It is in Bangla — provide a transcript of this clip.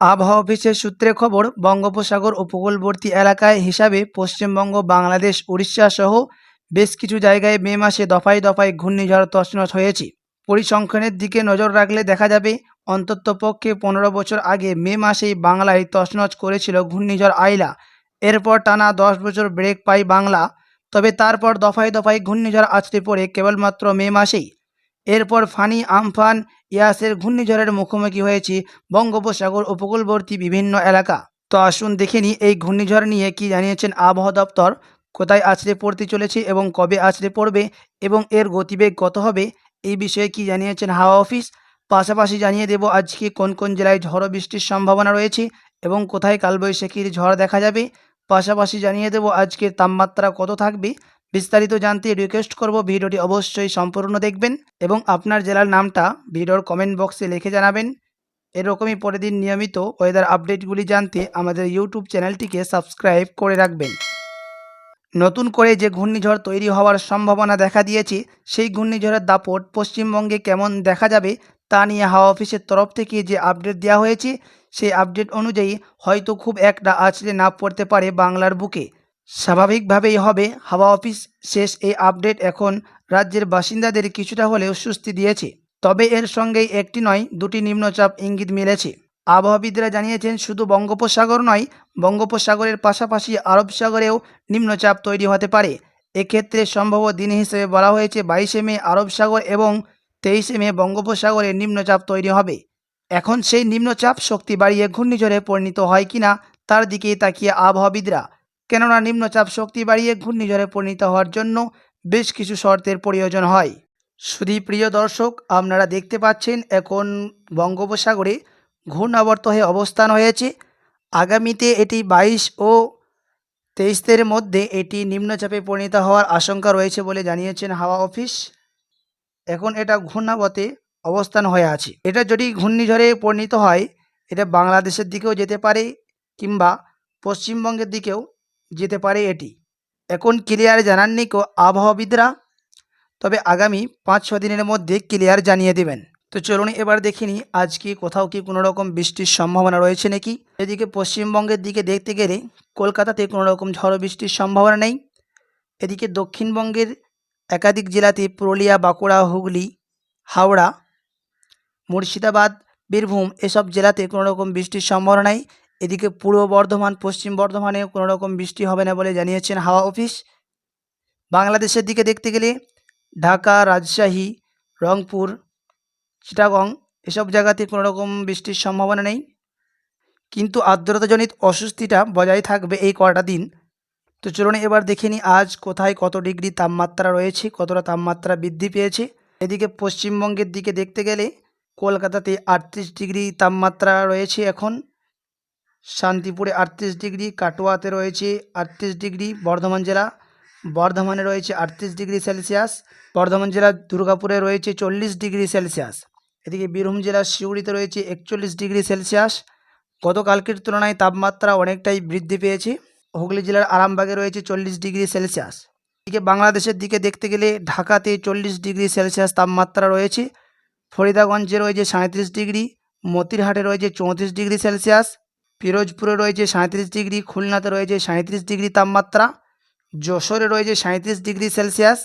আবহাওয়া অফিসের সূত্রে খবর, বঙ্গোপসাগর উপকূলবর্তী এলাকায় হিসাবে পশ্চিমবঙ্গ, বাংলাদেশ, উড়িষ্যা সহ বেশ কিছু জায়গায় মে মাসে দফায় দফায় ঘূর্ণিঝড় তছনছ হয়েছে। পরিসংখ্যানের দিকে নজর রাখলে দেখা যাবে অন্ততপক্ষে পনেরো বছর আগে মে মাসেই বাংলায় তছনছ করেছিল ঘূর্ণিঝড় আইলা। এরপর টানা দশ বছর ব্রেক পায় বাংলা, তবে তারপর দফায় দফায় ঘূর্ণিঝড় আছড়ে পড়ে কেবলমাত্র মে মাসেই। এরপর ফানি, আমফান, ইয়াসের ঘূর্ণিঝড়ের মুখোমুখি হয়েছে বঙ্গোপসাগর উপকূলবর্তী বিভিন্ন এলাকা। তো আসুন দেখে নিই এই ঘূর্ণিঝড় নিয়ে কি জানিয়েছেন আবহাওয়া দপ্তর, কোথায় আছড়ে পড়তে চলেছে এবং কবে আছড়ে পড়বে এবং এর গতিবেগ কত হবে, এই বিষয়ে কি জানিয়েছেন হাওয়া অফিস? পাশাপাশি জানিয়ে দেব আজকে কোন কোন জেলায় ঝড় বৃষ্টির সম্ভাবনা রয়েছে এবং কোথায় কালবৈশাখীর ঝড় দেখা যাবে। পাশাপাশি জানিয়ে দেব আজকের তাপমাত্রা কত থাকবে বিস্তারিত জানতে রিকোয়েস্ট করব ভিডিওটি অবশ্যই সম্পূর্ণ দেখবেন এবং আপনার জেলার নামটা ভিডিওর কমেন্ট বক্সে লিখে জানাবেন। এরকমই পরের দিন নিয়মিত ওয়েদার আপডেটগুলি জানতে আমাদের ইউটিউব চ্যানেলটিকে সাবস্ক্রাইব করে রাখবেন। নতুন করে যে ঘূর্ণিঝড় তৈরি হওয়ার সম্ভাবনা দেখা দিয়েছে, সেই ঘূর্ণিঝড়ের দাপট পশ্চিমবঙ্গে কেমন দেখা যাবে তা নিয়ে হাওয়া অফিসের তরফ থেকে যে আপডেট দেওয়া হয়েছে, সেই আপডেট অনুযায়ী হয়তো খুব একটা আছড়ে না পড়তে পারে বাংলার বুকে। স্বাভাবিকভাবেই হবে। হাওয়া অফিস শেষ, এই আপডেট এখন রাজ্যের বাসিন্দাদের কিছুটা হলেও স্বস্তি দিয়েছে। তবে এর সঙ্গেই একটি নয়, দুটি নিম্নচাপ ইঙ্গিত মিলেছে। আবহাওয়াবিদরা জানিয়েছেন, শুধু বঙ্গোপসাগর নয়, বঙ্গোপসাগরের পাশাপাশি আরব সাগরেও নিম্নচাপ তৈরি হতে পারে। এক্ষেত্রে সম্ভব দিন হিসেবে বলা হয়েছে, বাইশে মে আরব সাগর এবং তেইশে মে বঙ্গোপসাগরে নিম্নচাপ তৈরি হবে। এখন সেই নিম্নচাপ শক্তি বাড়িয়ে ঘূর্ণিঝড়ে পরিণত হয় কিনা, তার দিকেই তাকিয়ে আবহাওয়াবিদরা। কেননা নিম্নচাপ শক্তি বাড়িয়ে ঘূর্ণিঝড়ে পরিণত হওয়ার জন্য বেশ কিছু শর্তের প্রয়োজন হয়। শুধু প্রিয় দর্শক, আপনারা দেখতে পাচ্ছেন এখন বঙ্গোপসাগরে ঘূর্ণাবর্ত হয়ে অবস্থান হয়েছে। আগামীতে এটি বাইশ ও তেইশের মধ্যে এটি নিম্নচাপে পরিণত হওয়ার আশঙ্কা রয়েছে বলে জানিয়েছেন হাওয়া অফিস। এখন এটা ঘূর্ণাবতে অবস্থান হয়ে আছে। এটা যদি ঘূর্ণিঝড়ে পরিণত হয়, এটা বাংলাদেশের দিকেও যেতে পারে কিংবা পশ্চিমবঙ্গের দিকেও যেতে পারে এটি। এখন ক্লিয়ার জানাননি কো আবহাওয়াবিদরা, তবে আগামী পাঁচ ছ দিনের মধ্যে ক্লিয়ার জানিয়ে দেবেন। তো চলুন এবার দেখিনি আজকে কোথাও কি কোনো রকম বৃষ্টির সম্ভাবনা রয়েছে নাকি। এদিকে পশ্চিমবঙ্গের দিকে দেখতে গেলে কলকাতাতে কোনো রকম ঝড় বৃষ্টির সম্ভাবনা নেই। এদিকে দক্ষিণবঙ্গের একাধিক জেলাতে পুরুলিয়া, বাঁকুড়া, হুগলি, হাওড়া, মুর্শিদাবাদ, বীরভূম এসব জেলাতে কোনো রকম বৃষ্টির সম্ভাবনা নেই। এদিকে পূর্ব বর্ধমান, পশ্চিম বর্ধমানে কোনো রকম বৃষ্টি হবে না বলে জানিয়েছেন হাওয়া অফিস। বাংলাদেশের দিকে দেখতে গেলে ঢাকা, রাজশাহী, রংপুর, চিটাগং এসব জায়গাতে কোনো রকম বৃষ্টির সম্ভাবনা নেই। কিন্তু আর্দ্রতাজনিত অস্বস্তিটা বজায় থাকবে এই কটা দিন। তো চলুন এবার দেখে নিই আজ কোথায় কত ডিগ্রি তাপমাত্রা রয়েছে, কতটা তাপমাত্রা বৃদ্ধি পেয়েছে। এদিকে পশ্চিমবঙ্গের দিকে দেখতে গেলে কলকাতাতে আটত্রিশ ডিগ্রি তাপমাত্রা রয়েছে এখন। শান্তিপুরে আটত্রিশ ডিগ্রি, কাটোয়াতে রয়েছে আটত্রিশ ডিগ্রি, বর্ধমান জেলা, বর্ধমানে রয়েছে আটত্রিশ ডিগ্রি সেলসিয়াস, বর্ধমান জেলার দুর্গাপুরে রয়েছে চল্লিশ ডিগ্রি সেলসিয়াস। এদিকে বীরভূম জেলার সিউড়িতে রয়েছে একচল্লিশ ডিগ্রি সেলসিয়াস। গতকালকের তুলনায় তাপমাত্রা অনেকটাই বৃদ্ধি পেয়েছে। হুগলি জেলার আরামবাগে রয়েছে চল্লিশ ডিগ্রি সেলসিয়াস। এদিকে বাংলাদেশের দিকে দেখতে গেলে ঢাকাতে চল্লিশ ডিগ্রি সেলসিয়াস তাপমাত্রা রয়েছে। ফরিদাগঞ্জে রয়েছে সাঁত্রিশ ডিগ্রি, মতিরহাটে রয়েছে চৌত্রিশ ডিগ্রি সেলসিয়াস। পিরোজপুরে রয়েছে সাঁত্রিশ ডিগ্রি খুলনাতে রয়েছে সাঁত্রিশ ডিগ্রি তাপমাত্রা যশোরে রয়েছে সাঁত্রিশ ডিগ্রি সেলসিয়াস